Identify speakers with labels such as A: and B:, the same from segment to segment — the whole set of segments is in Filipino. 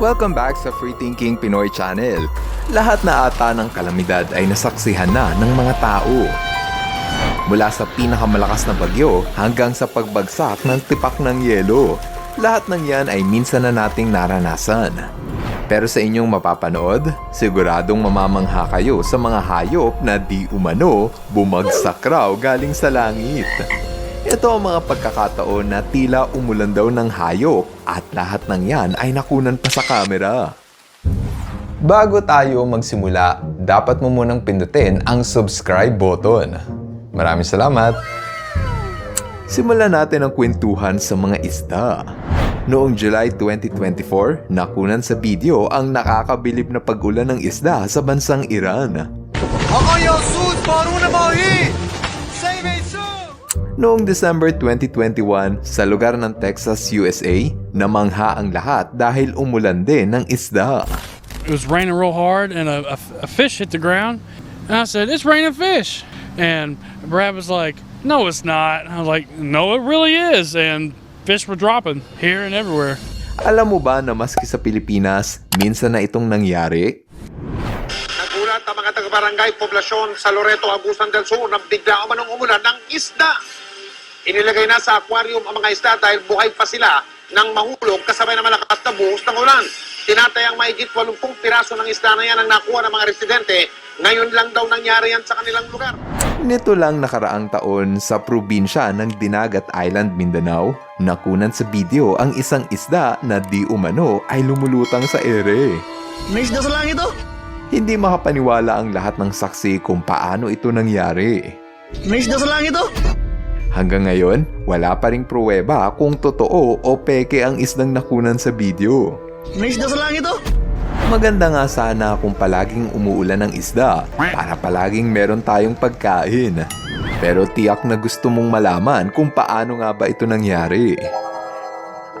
A: Welcome back sa Free Thinking Pinoy Channel. Lahat na ata ng kalamidad ay nasaksihan na ng mga tao. Mula sa pinakamalakas na bagyo hanggang sa pagbagsak ng tipak ng yelo. Lahat ng yan ay minsan na nating naranasan. Pero sa inyong mapapanood, siguradong mamamangha kayo sa mga hayop na di umano bumagsak raw galing sa langit. Ito ang mga pagkakataon na tila umulan daw ng hayop at lahat ng yan ay nakunan pa sa kamera. Bago tayo magsimula, dapat mo munang pindutin ang subscribe button. Maraming salamat! Simulan natin ang kwentuhan sa mga isda. Noong July 2024, nakunan sa video ang nakakabilib na pagulan ng isda sa bansang Iran.
B: Ama ya Sud, Baruna
A: Noong December 2021, sa lugar ng Texas, USA, namangha ang lahat dahil umulan din ng isda.
C: it was raining real hard and a, a, a fish hit the ground. And I said, It's raining fish. And Brad was like, No, it's not. I was like, No, it really is. And fish were dropping here and everywhere.
A: Alam mo ba na maski sa Pilipinas, minsan na itong nangyari?
D: Nagulat ang mga taga-barangay poblasyon sa Loreto, Agusan del Sur na bigla umanong umulan ng isda. Inilagay na sa aquarium ang mga isda dahil buhay pa sila nang mahulog kasabay na malakas na buhos ng ulan. Tinatayang mahigit 80 piraso ng isda na yan ang nakuha ng mga residente. Ngayon lang daw nangyari yan sa kanilang lugar.
A: Nito lang nakaraang taon sa probinsya ng Dinagat Island, Mindanao, nakunan sa video ang isang isda na di umano ay lumulutang sa ere.
B: May isda sa langit oh!
A: Hindi makapaniwala ang lahat ng saksi kung paano ito nangyari.
B: May isda sa langit oh!
A: Hanggang ngayon, wala pa ring pruweba kung totoo o peke ang isdang nakunan sa video.
B: May isda sa langit oh!
A: Maganda nga sana kung palaging umuulan ng isda para palaging meron tayong pagkain. Pero tiyak na gusto mong malaman kung paano nga ba ito nangyari.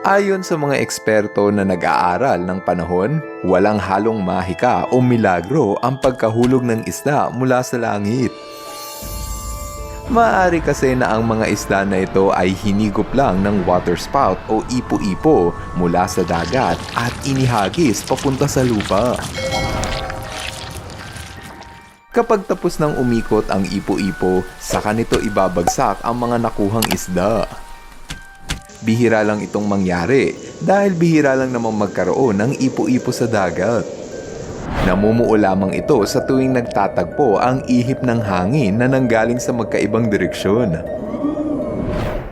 A: Ayon sa mga eksperto na nag-aaral ng panahon, walang halong mahika o milagro ang pagkahulog ng isda mula sa langit. Maaari kasi na ang mga isda na ito ay hinigop lang ng water spout o ipo-ipo mula sa dagat at inihagis papunta sa lupa. Kapag tapos nang umikot ang ipo-ipo, saka nito ibabagsak ang mga nakuhang isda. Bihira lang itong mangyari dahil bihira lang namang magkaroon ng ipo-ipo sa dagat. Namumuo lamang ito sa tuwing nagtatagpo ang ihip ng hangin na nanggaling sa magkaibang direksyon.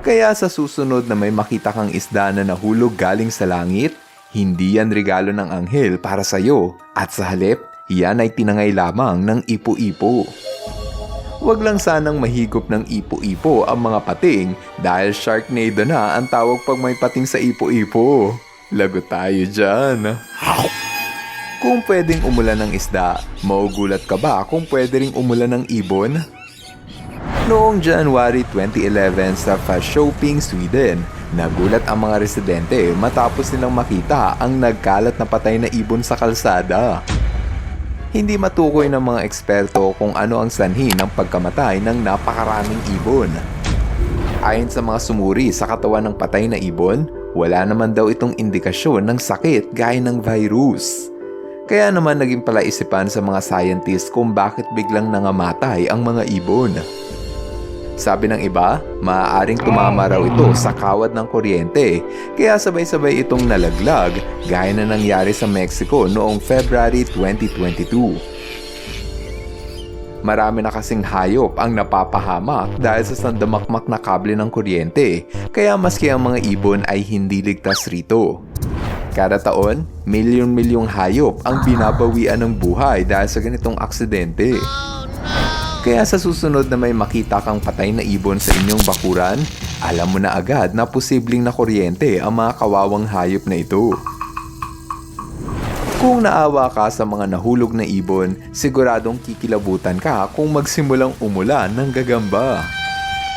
A: Kaya sa susunod na may makita kang isda na nahulog galing sa langit, hindi yan regalo ng anghel para sa iyo at sa halip, yan ay tinangay lamang ng ipo-ipo. Huwag lang sanang mahigop ng ipo-ipo ang mga pating dahil Sharknado na ang tawag pag may pating sa ipo-ipo. Lagot tayo dyan. Kung pwedeng umulan ng isda, maugulat ka ba kung pwede ring umulan ng ibon? Noong January 2011 sa Fashoping, Sweden, nagulat ang mga residente matapos nilang makita ang nagkalat na patay na ibon sa kalsada. Hindi matukoy ng mga eksperto kung ano ang sanhi ng pagkamatay ng napakaraming ibon. Ayon sa mga sumuri sa katawan ng patay na ibon, wala naman daw itong indikasyon ng sakit gaya ng virus. Kaya naman naging palaisipan sa mga scientists kung bakit biglang nangamatay ang mga ibon. Sabi ng iba, maaaring tumama raw ito sa kawad ng kuryente, kaya sabay-sabay itong nalaglag gaya na nangyari sa Mexico noong February 2022. Marami na kasing hayop ang napapahamak dahil sa sandamakmak na kable ng kuryente, kaya maski ang mga ibon ay hindi ligtas rito. Kada taon, milyon-milyong hayop ang binabawian ng buhay dahil sa ganitong aksidente. Kaya sa susunod na may makita kang patay na ibon sa inyong bakuran, alam mo na agad na posibleng na kuryente ang mga kawawang hayop na ito. Kung naawa ka sa mga nahulog na ibon, siguradong kikilabutan ka kung magsimulang umulan ng gagamba.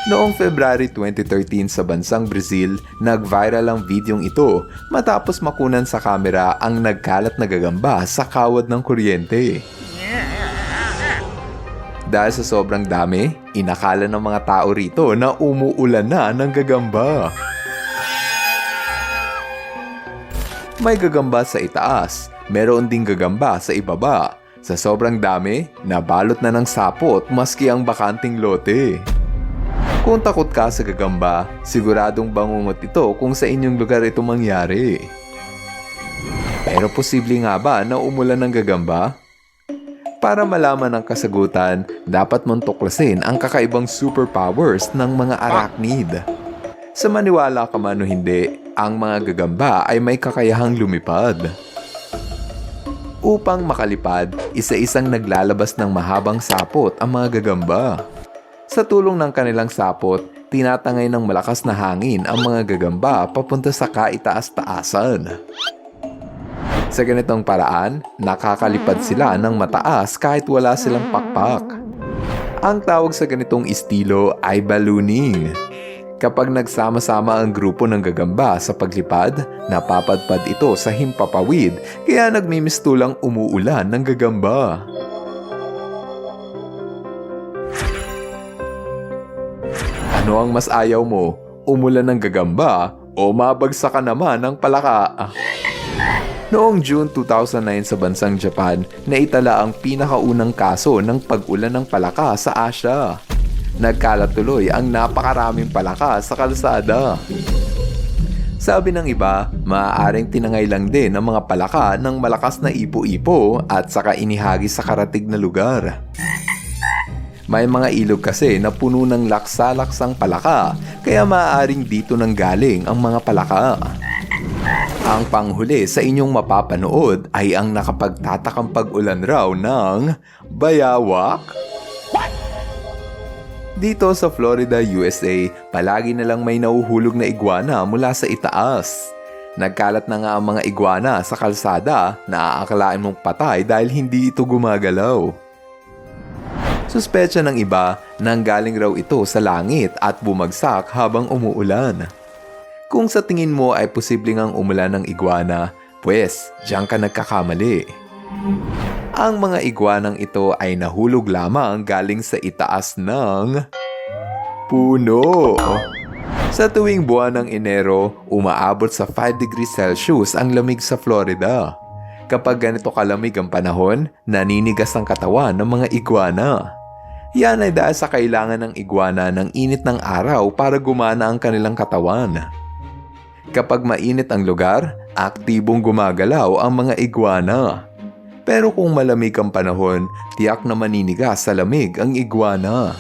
A: Noong February 2013 sa bansang Brazil, nag-viral ang videong ito matapos makunan sa kamera ang nagkalat na gagamba sa kawad ng kuryente. Dahil sa sobrang dami, inakala ng mga tao rito na umuulan na ng gagamba. May gagamba sa itaas, meron ding gagamba sa ibaba. Sa sobrang dami, nabalot na ng sapot maski ang bakanting lote. Kung takot ka sa gagamba, siguradong bangungot ito kung sa inyong lugar ito mangyari. Pero posible nga ba na umulan ng gagamba? Para malaman ang kasagutan, dapat mong tuklasin ang kakaibang superpowers ng mga arachnid. Sa maniwala ka man o hindi, ang mga gagamba ay may kakayahang lumipad. Upang makalipad, isa-isang naglalabas ng mahabang sapot ang mga gagamba. Sa tulong ng kanilang sapot, tinatangay ng malakas na hangin ang mga gagamba papunta sa kaitaas-taasan. Sa ganitong paraan, nakakalipad sila ng mataas kahit wala silang pakpak. Ang tawag sa ganitong estilo ay ballooning. Kapag nagsama-sama ang grupo ng gagamba sa paglipad, napapadpad ito sa himpapawid kaya nagmimistulang umuulan ng gagamba. Ano ang mas ayaw mo? Umulan ng gagamba o mabagsak ka naman ng palaka? Noong June 2009 sa bansang Japan, naitala ang pinakaunang kaso ng pag-ulan ng palaka sa Asia. Nagkalat tuloy ang napakaraming palaka sa kalsada. Sabi ng iba, maaaring tinangay lang din ang mga palaka ng malakas na ipo-ipo at saka inihagi sa karatig na lugar. May mga ilog kasi na puno ng laksa-laksang palaka, kaya maaaring dito nang galing ang mga palaka. Ang panghuli sa inyong mapapanood ay ang nakapagtatakang pag-ulan raw ng bayawak. Dito sa Florida, USA, palagi na lang may nauhulog na iguana mula sa itaas. Nagkalat na nga ang mga iguana sa kalsada na aakalain mong patay dahil hindi ito gumagalaw. Suspecha ng iba nang galing raw ito sa langit at bumagsak habang umuulan. Kung sa tingin mo ay posibleng ang umulan ng iguana, pues diyan ka nagkakamali. Ang mga iguanang ito ay nahulog lamang galing sa itaas ng puno. Sa tuwing buwan ng Enero, umaabot sa 5 degrees Celsius ang lamig sa Florida. Kapag ganito kalamig ang panahon, naninigas ang katawan ng mga iguana. Yan ay dahil sa kailangan ng iguana ng init ng araw para gumana ang kanilang katawan. Kapag mainit ang lugar, aktibong gumagalaw ang mga iguana. Pero kung malamig ang panahon, tiyak na maninigas sa lamig ang iguana.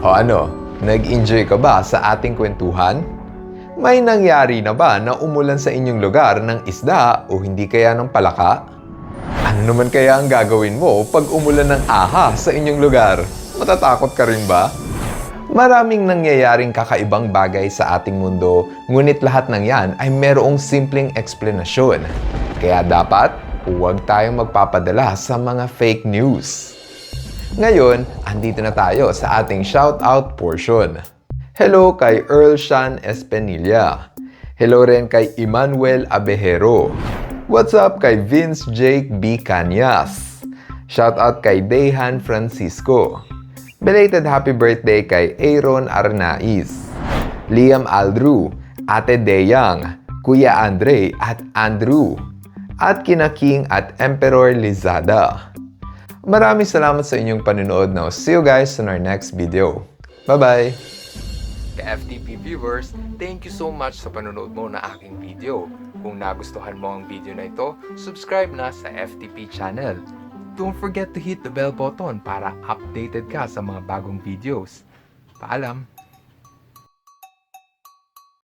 A: O ano, nag-enjoy ka ba sa ating kwentuhan? May nangyari na ba na umulan sa inyong lugar ng isda o hindi kaya ng palaka? Ano naman kaya ang gagawin mo pag umulan ng aha sa inyong lugar? Matatakot ka rin ba? Maraming nangyayaring kakaibang bagay sa ating mundo, ngunit lahat ng yan ay merong simpleng eksplanasyon. Kaya dapat, huwag tayong magpapadala sa mga fake news. Ngayon, andito na tayo sa ating shoutout portion. Hello kay Earl Shan Espenilla. Hello rin kay Emmanuel Abejero. What's up kay Vince Jake B. Cañas. Shoutout kay Dehan Francisco. Belated happy birthday kay Aaron Arnaiz, Liam Aldru, Ate Deyang, Kuya Andre at Andrew, at kina King at Emperor Lizada. Maraming salamat sa inyong panonood now. See you guys in our next video. Bye-bye! Ka-FTP viewers, thank you so much sa panonood mo na aking video. Kung nagustuhan mo ang video na ito, subscribe na sa FTP channel. Don't forget to hit the bell button para updated ka sa mga bagong videos. Paalam!